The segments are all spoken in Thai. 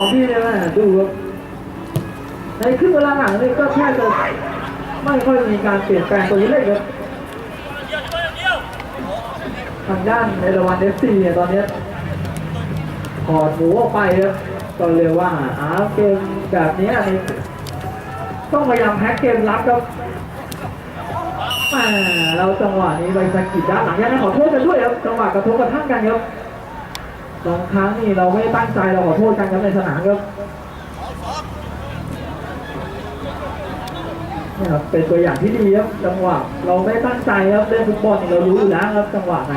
ของพี่เนี่ยนะดูครับในครึ่งเวลาหลังนี่ก็แทบจะไม่ค่อยมีการเปลี่ยนแปลงตัวนี้เลยครับทางด้านในระวันเอฟซีเนี่ยตอนนี้ถอดหูออกไปครับก็เรียว่าอ้าวเกมแบบนี้นี่ต้องพยายามแพ็กเกมรับครับแหมเราจังหวะนี้ไปสกิดด้านหลังยังไงขอโทษกันด้วยครับจังหวะกระทบกระทั่งกันครับ สองครั้งนี่เราไม่ได้ตั้งใจเราขอโทษกันครับในสนามครับเนี่ยครับเป็นตัวอย่างที่ดีครับจังหวะเราไม่ตั้งใจครับเล่นฟุตบอลเนี่ยเรารู้อยู่แล้วครับจังหวะไหน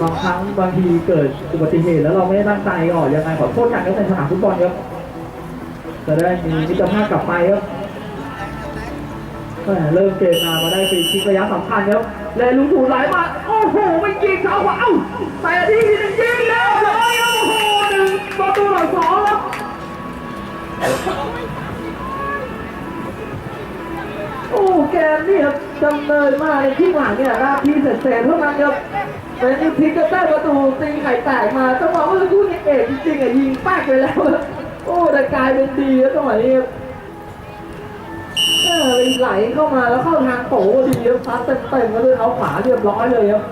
บางครั้งบางทีเกิดอุบัติเหตุแล้วเราไม่ได้ตั้งใจก็ยังไงขอโทษกันครับในสนามฟุตบอลครับจะได้มีมิตรภาพกลับไปครับเริ่มเกมมามาได้ฟรีคิกระยะสำคัญครับเลยลุงถูไหลมาโอ้โหไม่ยิงเขาว่าเอ้าแต่ที่หนึ่งยิง ประตูต่อสองครับโอ้แกมนี่ครับดำเนินมาในที่หลังเนี่ยหน้าที่เสร็จเสร็จเท่านั้นครับเป็นนิพิกก็ได้ประตูตีไข่แตกมาจังหวะเมื่อสักครู่นี้เอกจริงๆอะยิงแป๊กไปแล้ว โอ้แต่กลายเป็นดีแล้วจังหวะนี้ไหลเข้ามาแล้วเข้าทางโตพอดีครับซัดเต็มๆมาด้วยเอาขวาเรียบร้อยเลยครับ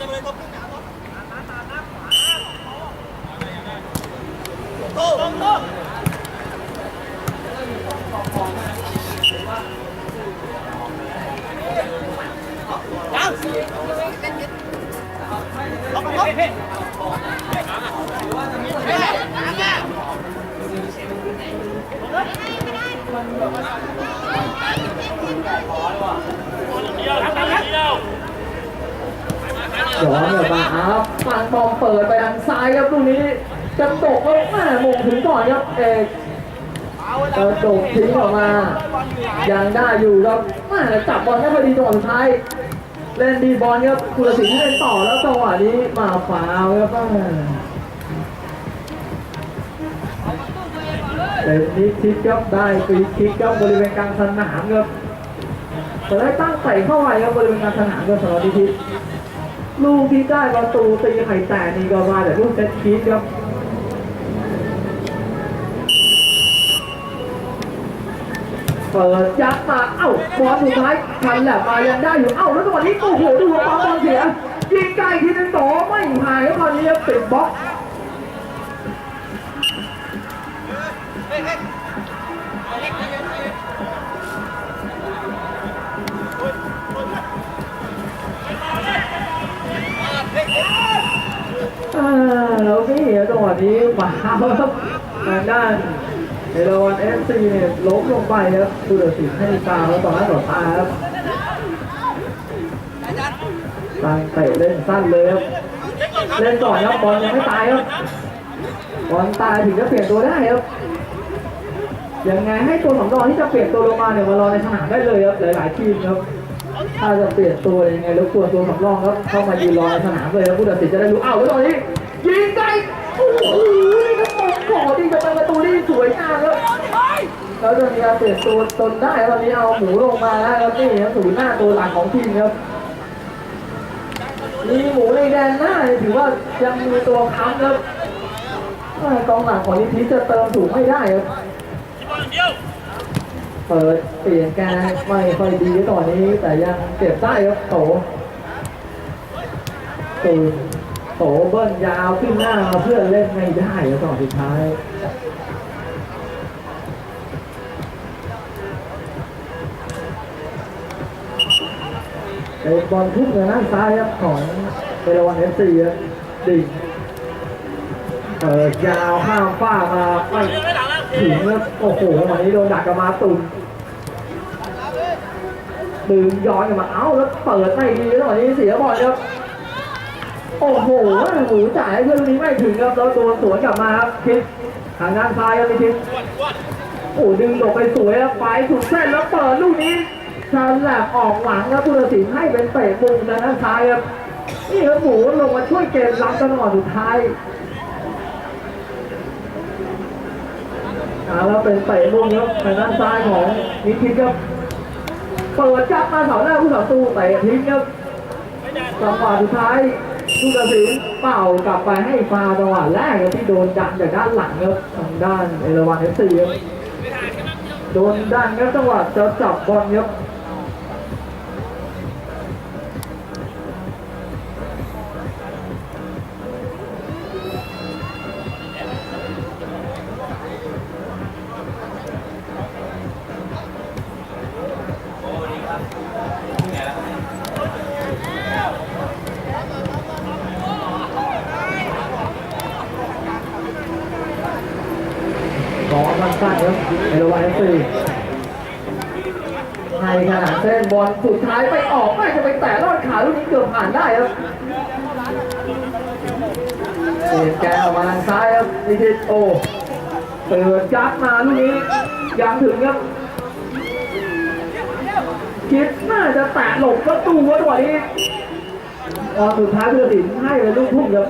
ย้ ถึงก่อนครับเอกกระตกทิ้งออกมา ยังได้อยู่ครับแม่จับบอลได้พอดีจังหวะสุดท้ายเล่นดีบอลครับคุณศิลป์ที่เล่นต่อแล้วจังหวะนี้มาฟาวครับแม่เป็นนิชิตครับได้ฟรีคิกครับบริเวณกลางสนามครับแต่ได้ตั้งใส่เข้าไปครับบริเวณกลางสนามครับสำหรับนิชิลูกที่ได้ประตูตีไข่แตกนี่ก็มาแต่ลูกเซตพีชครับ เปิดยัดมา เอ้าบอลสุดท้ายทันแหละมายังได้อยู่ เอ้าแล้วจังหวะนี้โอ้โหดูหัวปั๊มบอลเสียยิงไกลทีนึงต่อไม่หายครับตอนนี้ติดบล็อกอ่าแล้วนี่จังหวะนี้มาครับทางด้าน เอราวันเอฟซีเนี่ยล้มลงไปครับผู้ตัดสินให้ฟาวแล้วต่อหน้าต่อตาครับตั้งเตะเล่นสั้นเลยครับเล่นก่อนครับบอลยังไม่ตายครับบอลตายถึงจะเปลี่ยนตัวได้ครับยังไงให้ตัวสำรองที่จะเปลี่ยนตัวลงมาเนี่ยมารอในสนามได้เลยครับหลายๆทีมครับถ้าจะเปลี่ยนตัวยังไงรบกวนตัวสำรองครับเข้ามายืนรอในสนามเลยครับผู้ตัดสินจะได้รู้อ้าวแล้วตอนนี้ยิงไกลโอ้โหนี่ก็ตกก่อน สวยงามครับแล้วจะมีการเปลี่ยตัวตนได้ตอนนี้เอาหมูลงมาแล้วครับนี่ครับศูนย์หน้าตัวหลักของทีมครับมีหมูในแดนหน้าถือว่ายังมีตัวค้ำครับกองหลังของนิพิจะเติมถูกไม่ได้ครับเปิดเปลี่ยนแกนไม่ค่อยดีตอนนี้ แต่ยังเก็บได้ครับโตตูนโตเบิ้ลยาวขึ้นหน้ามาเพื่อเล่นไม่ได้ครับตอนสุดท้าย เป็นบอลทุ่มทางด้านซ้ายครับของเอราวันเอฟซีครับดิ่งเปิดยาวข้ามฟ้ามาไม่ถึงครับโอ้โหวันนี้โดนดักกลับมาตุนดึงย้อนกลับมาเอ้าแล้วเปิดไม่ดีแล้ววันนี้เสียบอลครับโอ้โหหมูจ่ายเพื่อนนี้ไม่ถึงครับแล้วโดนสวนกลับมาครับคิดทางด้านซ้ายครับพี่คิดโอ้ดึงหลบไปสวยแล้วไปสุดเส้นแล้วเปิดลูกนี้ ชาแลบออกหลังแล้วผู้ตัดสินให้เป็นเตะมุมทางด้านซ้ายครับนี่ครับหมูลงมาช่วยเกมรับจังหวะสุดท้ายเอาแล้วเป็นเตะมุมครับทางด้านซ้ายของนิคิดครับเปิดจับมาเสาหน้าผู้ต่อสู้เตะทิ้งครับจังหวะสุดท้ายผู้ตัดสินเป่ากลับไปให้ฟาจังหวะแรกครับที่โดนดันจากด้านหลังครับทางด้านเอราวันเอฟซีครับโดนดันครับจังหวะจะจับบอลครับ ถึงครับคิดน่าจะแตะหลบประตูวัดไว้ตอนสุดท้ายเพื่อสินให้เป็นลูกทุ่งครับ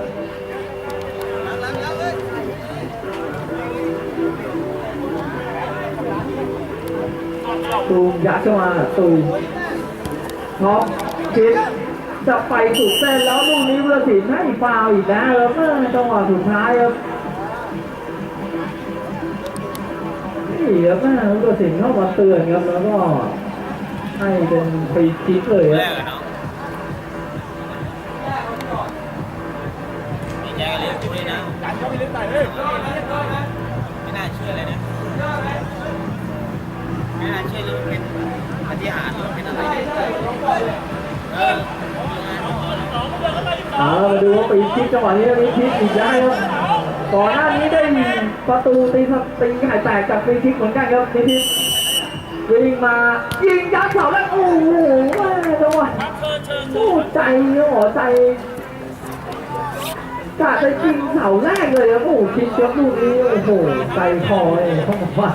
ตูมยัดเข้ามาตูมท็อปคิดจะไปสุดเส้นแล้วลูกนี้เพื่อสินให้ฟาวอีกแล้วครับเมื่อจังหวะสุดท้ายครับ นี่ครับแม่เพื่อสินเข้ามาเตือนครับแล้วก็ให้เป็นฟรีคิกเลยครับแรกเนาะเลยคู่นี้นะการเข้าไปเล่นไหนเลยไม่น่าเชื่อเลยนะไม่น่าเชื่อเลยเป็นปฏิหารหรือเป็นอะไรเออเอาละมาดูว่าปีคิกจังหวะนี้มีคิกอีกได้ครับก่อนหน้านี้ได้ ประตูตีสตีไข่แตกจากฟรีคิกเหมือนกันครับนิทิตวิ่งมายิงยัดเสาแล้วโอ้โหแม่จังหวะโอ้ใจเนี่ยหัวใจกะจะยิงเสาแรกเลยครับโอ้โหคิดครับลูกนี้โอ้โหใจคอเลยต้องบอกว่า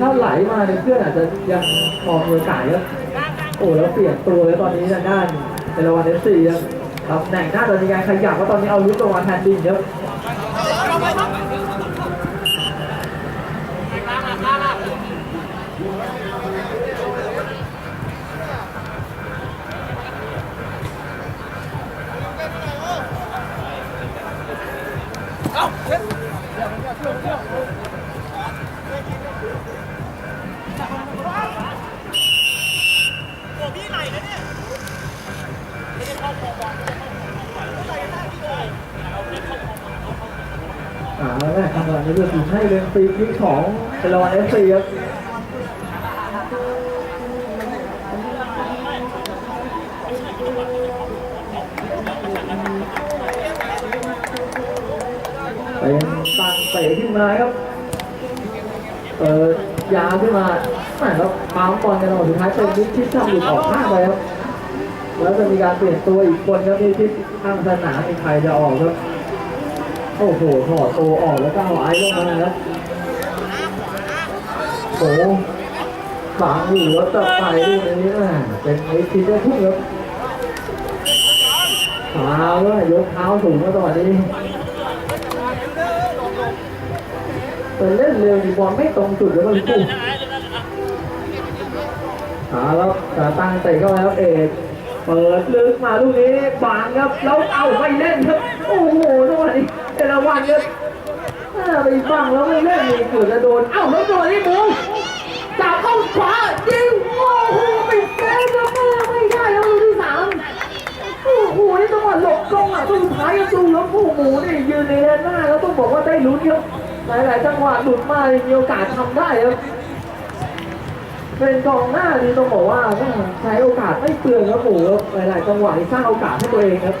ถ้าไหลมาเนี่ยเพื่อนอาจจะยังพอมีโอกาสครับโอ้แล้วเปลี่ยนตัวแล้วตอนนี้ทางด้านเอราวันเอฟซีครับตำแหน่งหน่าจะมีการขยับว่าตอนนี้เอาลุกลงมาแทนดินครับ อ่าแล้วแม่ทำงานในเรื่องทีให้เป็นฟรีคิกของเอราวันเอฟซีครับ เปิดยาวขึ้นมาแม่แล้วปามบอลกันหน่อยสุดท้ายเป็นนิชิตทำหลุดออกข้างไปครับ แล้วจะมีการเปลี่ยนตัวอีกคนครับที่ที่ข้างสนามมีใครจะออกครับ โอ้โหถอดโตออกแล้วก็เอาไอ้ลงมาครับโอ้ฝังอยู่แล้วจะไปลูกนี้แม่เป็นไอ้ทีได้พุ่งครับเท้าเลยยกเท้าสูงมาตอนนี้ เป็นเล่นเร็วบอลไม่ตรงจุดแล้วก็ลูกตุ้มเอาแล้วจะตั้งเตะเข้าไปครับเอกเปิดลึกมาลูกนี้บางครับแล้วเอาไม่เล่นครับโอ้โหจังหวะนี้เอราวันครับถ้าไปบังแล้วไม่เล่นนี่เกือบจะโดนเอ้าแล้วโดนนี่มูจับเข้าขวายิงโอ้โหปิดเกมครับแม่ไม่ได้แล้วลูกที่สามโอ้โหนี่จังหวะหลบกล้องอะสุดท้ายก็ดูแล้วผู้หมูนี่ยืนในแดนหน้าแล้วต้องบอกว่าได้ลุ้นครับ หลายๆจังหวะหลุดมามีโอกาสทำได้ครับเป็นกองหน้านี่ต้องบอกว่าใช้โอกาสไม่เปลืองครับหมูครับหลายๆจังหวะสร้างโอกาสให้ตัวเองครับ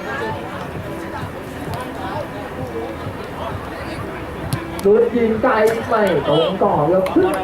ดูยิงไกลไม่ตรงก่อนแล้วขึ้น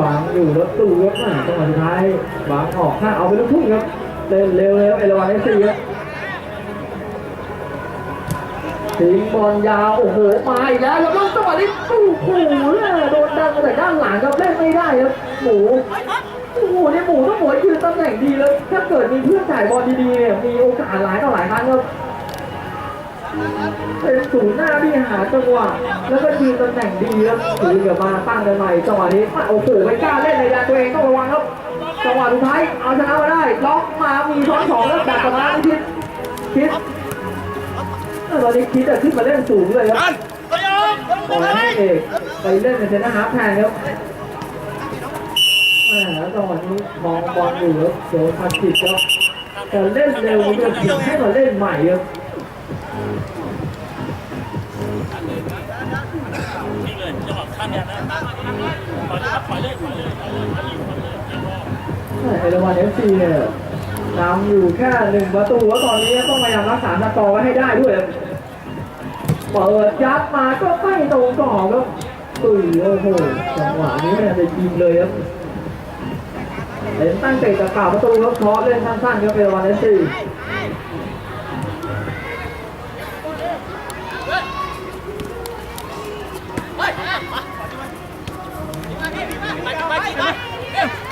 บางอยู่รถตู้รถหน้าจังหวะสุดท้ายบางออกข้าเอาไปลูกทุ่งครับเร็วเร็วเลยครับเอราวันเอฟซีครับ ทิ้งบอลยาวโอ้โหมาอีกแล้วแล้วก็จังหวะนี้โอ้โหโดนดันมาแต่ด้านหลังครับเล่นไม่ได้ครับหมูโอ้โหเนี่ยหมูต้องบอกว่ายืนตำแหน่งดีแล้วถ้าเกิดมีเพื่อนจ่ายบอลดีๆเนี่ยมีโอกาสหลายต่อหลายครั้งครับเป็นศูนย์หน้าที่หาจังหวะแล้วก็ยืนตำแหน่งดีครับถือเดี๋ยวมาตั้งกันใหม่จังหวะนี้โอ้โหไม่กล้าเล่นในยาตัวเองต้องระวังครับจังหวะสุดท้ายเอาชนะมาได้ล็อกมามีซ้อนสองแล้วดักกลับมาคิด คิดตอนนี้คิดจะขึ้นมาเล่นสูงเลยครับปล่อยให้เอกไปเล่นในเซนเตอร์ฮาร์ฟแทนครับแหมแล้วจังหวะนี้มองบอลอยู่ครับโดนพันผิดครับแต่เล่นเร็วเกินผิดให้มาเล่นใหม่ครับแหมเอราวันเอฟซีเนี่ยนำอยู่แค่หนึ่งประตูแล้วตอนนี้ต้องพยายามรักษาสกอร์ไว้ให้ได้ด้วยครับ เปิดยัดมาก็ไม่ตรงกรอบครับตุยโอ้โหจังหวะนี้เนี่ยจะยิงเลยครับเห็นตั้งเตะจากเปล่าประตูครับเคาะเล่นสั้นๆครับเป็นวันเอสซี่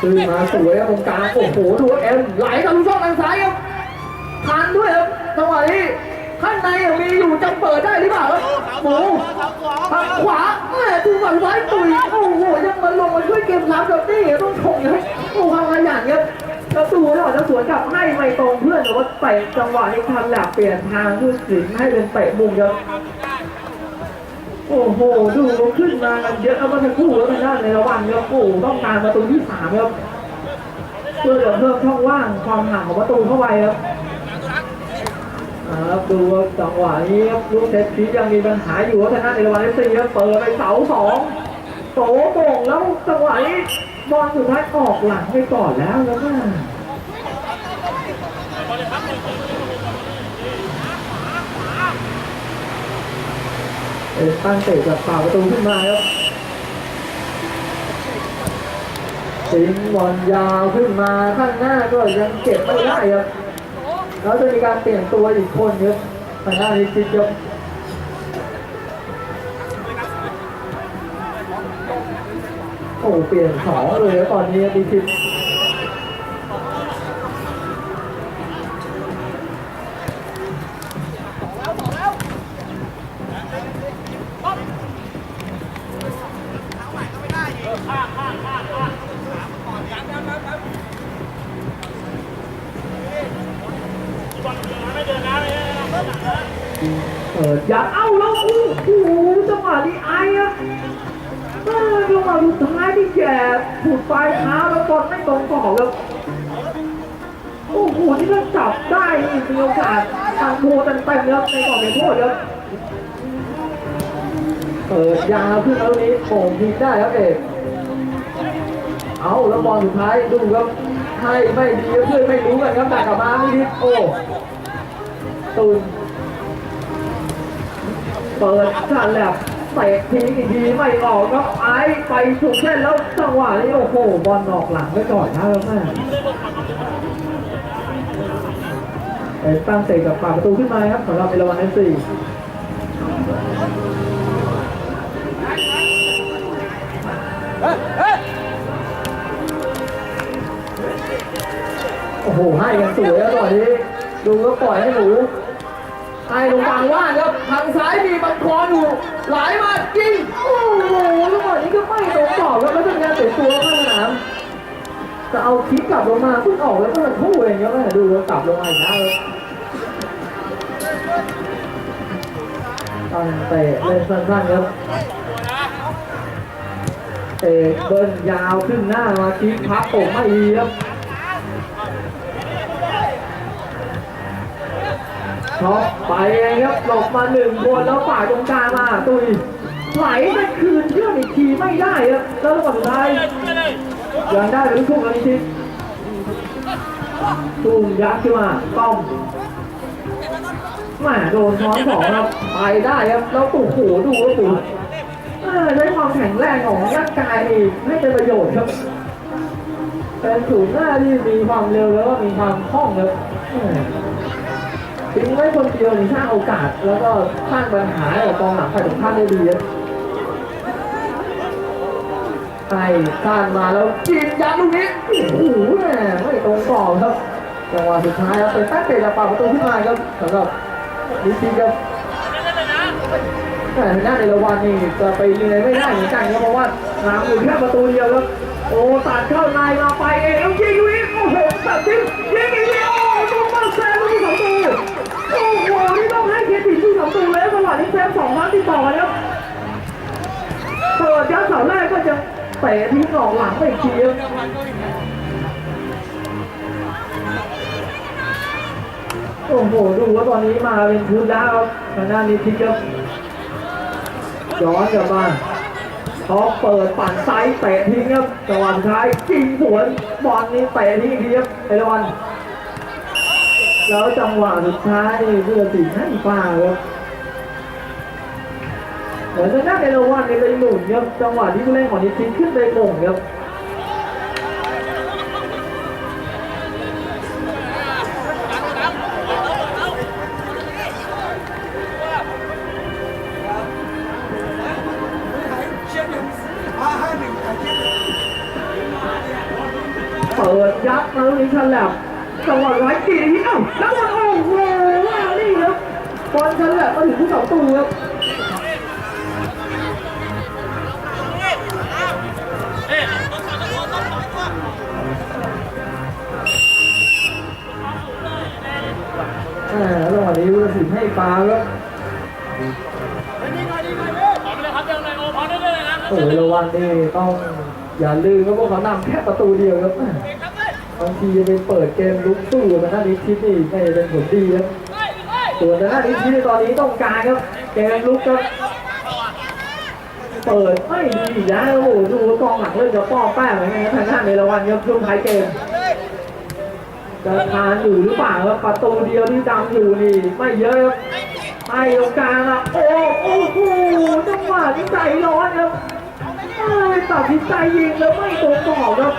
ตื่นมาสวยครับตรงกลางโอ้โหดูเอ็มไหลทะลุช่องทางซ้ายครับทันด้วยครับจังหวะนี้ ข้างในยังมีอยู่จะเปิดได้หรือเปล่าหมูทางขวาแม่ดูฝั่งซ้ายตุยโอ้โหยังมาลงมาช่วยเกมรับเดอกตี้ต้องชงอย่างโอ้ความขยันครับแล้วดูแล้วจะสวนกลับให้ไม่ตรงเพื่อนแต่ว่าเตะจังหวะนี้ทันแหลกเปลี่ยนทางผู้สินให้เป็นเตะมุมครับโอ้โห ดูขึ้นมากันเยอะแล้วก็จะคู่แล้วกันด้านในระหว่างครับโอ้ต้องการประตูที่สามครับเพื่อเพิ่มช่องว่างความห่างของประตูเข้าไปครับ ครับดูจังหวะนี้ครับลูกเซตพียังมีปัญหาอยู่ว่าทางด้านเอราวันเอฟซีครับเปิดไปเสาสองโตโป่งแล้วจังหวะนี้บอลสุดท้ายออกหลังไปก่อนแล้วแล้วก็เอ็นตั้งเตะจากฝ่าประตูขึ้นมาครับสิงบอลยาวขึ้นมาข้างหน้าก็ยังเก็บไม่ได้ครับ แล้วจะมีการเปลี่ยนตัวอีกคนครับทางด้านนี้คิดครับโอ้เปลี่ยนสองเลยตอนนี้ดีคิด ครับในกรอบเขตโทษครับเปิดยาวขึ้นแล้วนี้โป่งทิ้งได้ครับเอกเอาแล้วบอลสุดท้ายดูครับให้ไม่ดีเพื่อนไม่รู้กันครับแต่กลับมาไม่ดีโอ้ตุนเปิดกันแลบเตะทีอีกทีไม่ออกครับไอ้ไปถูกเส้นแล้วจังหวะนี้โอ้โหบอลออกหลังไปก่อนนะครับแม่ เป็นตั้งเตะกับปากประตูขึ้นมาครับสำหรับเอราวันเอฟซีโอ้โหให้กันสวยแล้วตอนนี้ ดูก็ปล่อยให้หนูไอ้ตรงกลางว่างครับทางซ้ายมีบังคอนอยู่หลายมายิงโอ้โหจังหวะนี้ก็ไม่ตรงกรอบครับแล้วเป็นงานเตะตัวข้างสนามจะเอาคลิปกลับลงมาเพิ่งออกแล้วก็มันคู่เองเยอะเลยดูแล้วกลับลงมาอีกแล้ว ตั้งเตะเล่นสั้นๆครับเตะเบิ้ลยาวขึ้นหน้ามาคลิปพักตกไม่ดีครับช็อปไปเองครับหลบมาหนึ่งคนแล้วฝ่ายตรงกลางมาตุยไหลไปคืนเชื่อมอีกทีไม่ได้ครับแล้วจังหวะสุดท้ายยังได้หรือทุกอันนี้ทิตุ้มยัดขึ้นมาต้อม แหม่โดนช้อนสองครับไปได้ครับแล้วตู่โหดูว่าตู่เออใช้ความแข็งแรงของร่างกายนี่ให้เป็นประโยชน์ครับเป็นศูนย์หน้าที่มีความเร็วแล้วก็มีความคล่องครับเออทิ้งไว้คนเดียวนี่สร้างโอกาส แล้วก็สร้างปัญหาให้กับกองหลังฝ่ายตรงข้ามได้ดีครับไอ้ข้านมาแล้วจีนยัดลูกนี้โอ้โหแม่ไม่ตรงกรอบครับจังหวะสุดท้ายครับเป็นแป๊บเตะจากปาประตูขึ้นมาครับสำหรับ ลิซีครับแต่ทางด้านเอราวันนี่จะไปยิงไรไม่ได้เหมือนกันครับเพราะว่าน้ำอยู่แค่ประตูเดียวครับโอ้ตัดเข้าในมาไปเองแล้วยิงลูกนี้โอ้โหตัดทิ้งยิงอีกทีโอ้ลูกบอลแซงลูกสองตูโอ้โหนี่ต้องให้เครดิตที่สองตูเลยจังหวะนี้แซงสองครั้งติดต่อกันครับเปิดยัดเสาแรกก็จะเตะทิ้งออกหลังไปอีกทีครับ โอ้โหดูว่าตอนนี้มาเป็นชุดแล้วครับทางด้านนี้ทิกครับย้อนกลับมาเขาเปิดปั่นซ้ายเตะทิ้งครับจังหวะท้ายยิงสวนบอลนี้เตะทิ้งอีกทีครับเอราวันแล้วจังหวะสุดท้ายเพื่อสีให้ฟ้าครับเหมือนจะน่าในระวันในไปหนุนครับจังหวะที่ผู้เล่นของนิชิขึ้นไปโมงครับ เปิดยัดมาลูกนี้ฉลับจังหวะร้ายกี่ทีเอ้าแล้วมันโอ้โหว่านี่ครับบอลฉลับมาถึงผู้สองตูครับอ่าระหว่างนี้วุฒิสินให้ปลาแล้วโอ้ยระวังนี่ต้อง อย่าลืมว่าพวกเขานำแค่ประตูเดียวครับบางทีจะไปเปิดเกมลุกสู้นหน้านี้ทิพนี่ไม่เป็นผลดีครับส่วนทางด้านนี้ทิพในตอนนี้ต้องการครับเกมลุกครับเปิดไม่ดีอีกแล้วโอ้โหดูกองหลังเริ่มจะป้อแป้งเหมือนกันครับทางด้านในระวันครับช่วงท้ายเกมจะทานอยู่หรือเปล่าครับประตูเดียวที่ดำอยู่นี่ไม่เยอะครับให้ตรงกลางอะโอ้โอ้โหจังหวะที่ใจร้อนครับ เอ้ยตัดสินใจยิงแล้วไม่ตรงกรอบครับ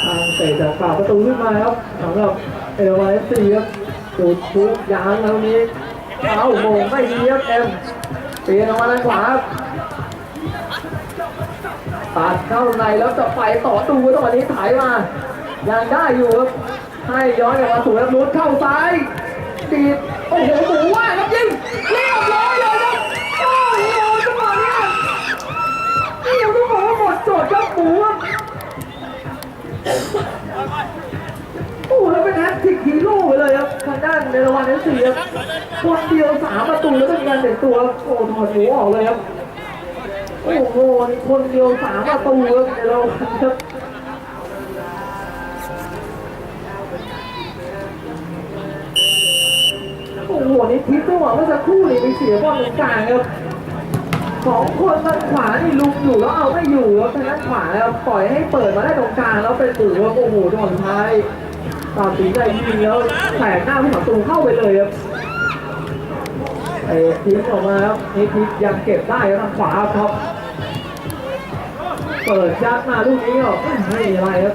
ทางเตะจากปากประตูขึ้นมาครับสำหรับเอลวาเอฟซีครับจุดทุกยางแล้วนี้เอาโมงไม่ดีครับเอ็มเปลี่ยนออกมาด้านขวาครับตัดเข้าในแล้วจะไปต่อตูจังหวนี้ถ่ายมายังได้อยู่ครับให้ย้อนกลับมาสู่แล้วนุดเข้าซ้ายตีดโอ้โหานในรางวัลนั้นสี่ครับคนเดียวสามประตูแล้วเป็นการเด็ดตัวโอ้ถอดหมูออกเลยครับโอ้โหคนเดียวสามประตูครับเลยวเราครับโอ้โหนี่ทิพย์จังหวะเมื่อสักครู่นี่ไปเสียบอลตรงกลางครับสองคนทางขวานี่ลุกอยู่แล้วเอาไม่อยู่ครับทางด้านขวาแล้วปล่อยให้เปิดมาได้ตรงกลางแล้วเป็นตู่ครับโอ้โหจังหวะสุดท้าย ตัดสินใจยิงแล้วแสกหน้าผู้สาประตูเข้าไปเลยครับไอ้ทิพย์ออกมาครับนี่ทิพย์ยังเก็บได้ทางขวาครับเปิดยัดมาลูกนี้ก็ไม่อะไรครับ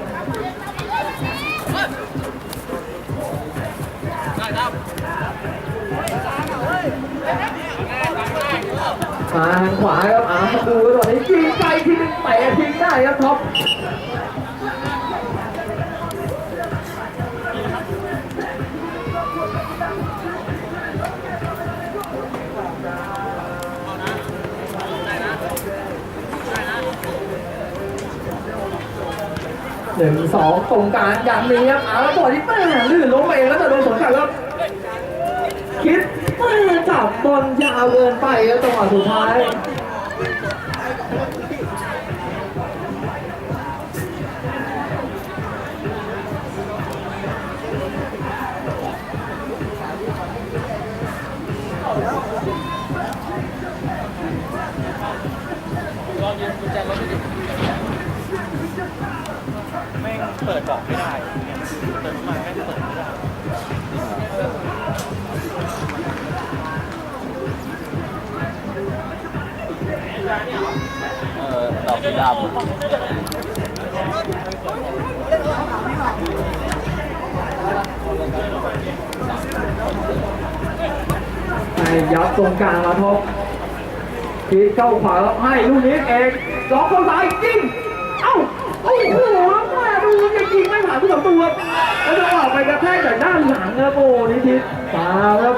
มาทางขวาครับอามาดูตอนนี้ยิงไกลทีนึงเตะทิ้งได้ครับท็อป หนึ่งสองตรงกลางอย่างนี้ครับเอาแล้วต่อที่แม่ลื่นล้มไปเองแล้วแต่โดนสวนกลับแล้วคิดแม่จับบอลยาวเกินไปแล้วจังหวะสุดท้าย บอกไม่ได้เนี่ยเปิดมาแม่เปิดไม่ได้เออดอกสีดำให้ยับตรงกลางมาทบทีเข้าขวาแล้วให้ลูกนี้เองล็อกเข้าซ้ายยิงเอ้าโอ้โห แล้วแม่ดูจะยิงไม่ผ่านผู้ต่อตัวแล้วจะออกไปกระแทกจากด้านหลังครับนิทิศตาครับ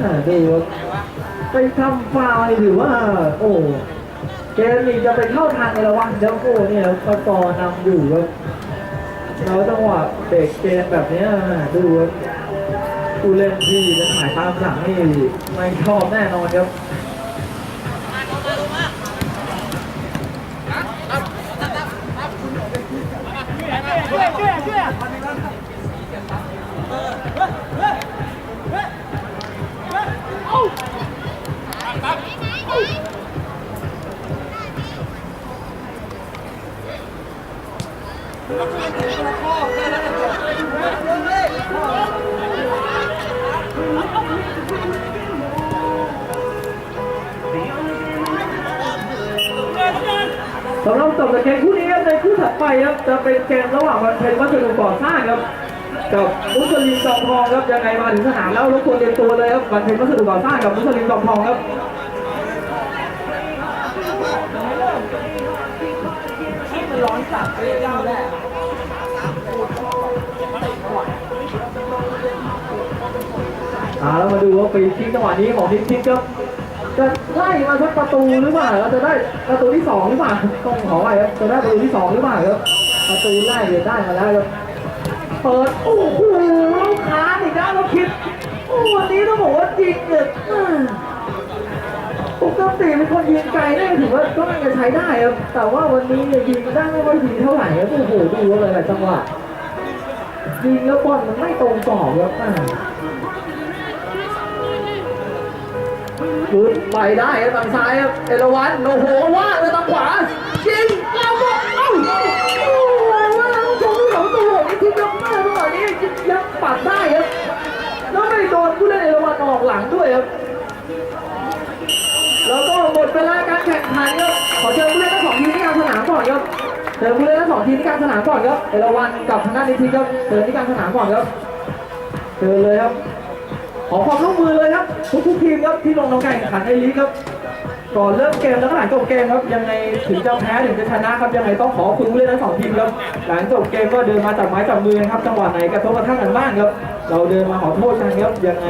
อ่าดูครับไปทำฟาวล์นี่ถือว่า โอ้เกมนี้จะไปเข้าทางในระวังเจ้าโก้เนี่ยสกอร์นำอยู่ครับแล้วจังหวะเบรกเกมแบบเนี้ยดูว่า ผู้เล่นที่จะถ่ายตามหลังนี่ไม่ชอบแน่นอนครับ บจบจากเกมคู่นี้ครับในคู่ถัดไปครับจะเป็นเกมระหว่างวันเพ็ญวัสดุก่อสร้างครับกับมุสลิมจอมทองครับยังไงมาถึงสนามแล้วรบกวนเตรียมตัวเลยครับวันเพ็ญวัสดุก่อสร้างกับมุสลิมจอมทองครับอ่าแล้วมาดูว่าปีทิ้งจังหวะนี้ของทิศทิศครับ จะไล่มาสักประตูหรือเปล่าแล้วจะได้ประตูที่สองหรือเปล่าต้องขอไว้ครับจะได้ประตูที่สองหรือเปล่าครับประตูไล่เดี๋ยวได้มาแล้วครับเปิดโอ้โหลูกค้าอีกแล้วเราคิดโอ้วันนี้ต้องบอกว่าจริงเนี่ยอ่าปกติเป็นคนยิงไกลได้ถือว่าก็น่าจะใช้ได้ครับแต่ว่าวันนี้เนี่ยยิงได้ไม่ค่อยดีเท่าไหร่ครับโอ้โหดูว่าหลายๆจังหวะยิงแล้วบอลมันไม่ตรงกรอบครับ อ่าขึ้นไปได้ครับทางซ้ายครับเอราวันโอ้โหว่างเลยทางขวายิงแล้วก็เอ้าโอ้โหว่าแล้วชมที่สองตัวนี่ที่ยกหน้าจังหวะนี้ยังปัดได้ครับแล้วไม่โดนผู้เล่นเอราวันออกหลังด้วยครับแล้วก็หมดเวลาการแข่งขันครับขอเชิญผู้เล่นทั้งสองทีมที่กลางสนามก่อนครับเชิญผู้เล่นทั้งสองทีมที่กลางสนามก่อนครับเอราวันกับทางด้านนิติครับเชิญที่กลางสนามก่อนครับเชิญเลยครับ ขอความร่วมมือเลยครับทุกทุกๆทีมครับที่ลงลงการแข่งขันในลีกครับก่อนเริ่มเกมแล้วก็หลังจบเกมครับยังไงถึงจะแพ้ถึงจะชนะครับยังไงต้องขอคุณผู้เล่นทั้งสองทีมครับหลังจบเกมก็เดินมาจับไม้จับมือครับจังหวะไหนกระทบกระทั่งกันบ้างครับเราเดินมาขอโทษกันครับยังไง